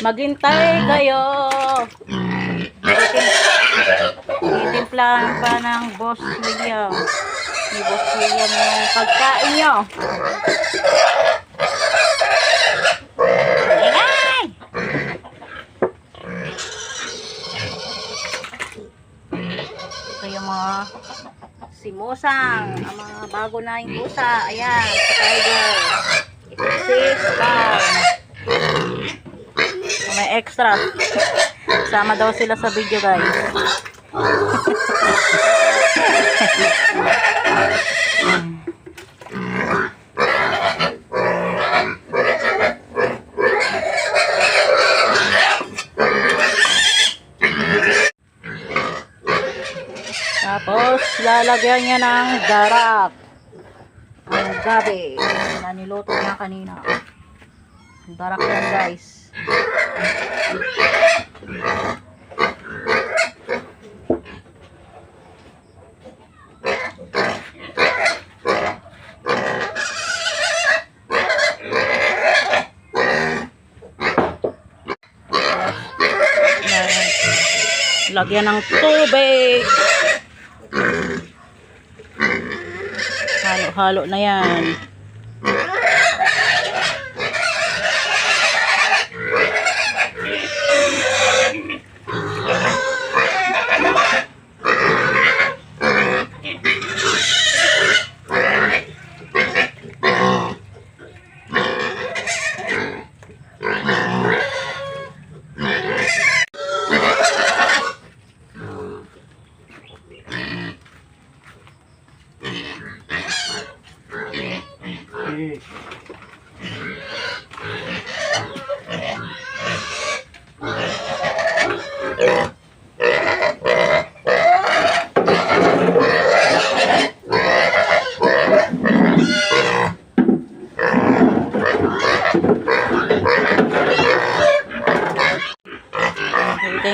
Maghintay kayo. Itimplahan pa ng Boss William. Ni Boss William yung pagkain nyo. Ito yung mga si Musang, ang mga bago na yung pusa. Ayan, Tiger. Ito si Spam. May extra. Sama daw sila sa video guys. Tapos, lalagyan niya ng darak. Ang gabi na niluto niya kanina. Darak yan guys. Yan. Lagyan ng tubig. Halo-halo na yan. Hintayin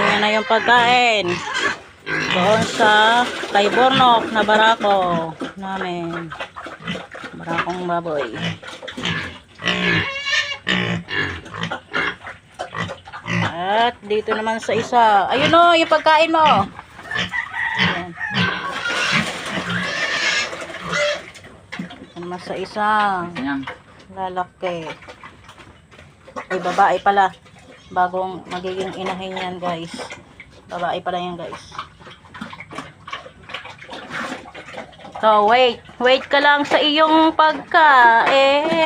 niya na yung pagkain. Doon sa kay Bornok na barako namin. Barakong baboy. At dito naman sa isa. Ayun o, yung pagkain mo. Ayan. Ito naman sa isa. Lalaki. Ay, babae pala. Bagong magiging inahin yan, guys. Babae pala yan, guys. So, wait. Wait ka lang sa iyong pagkain.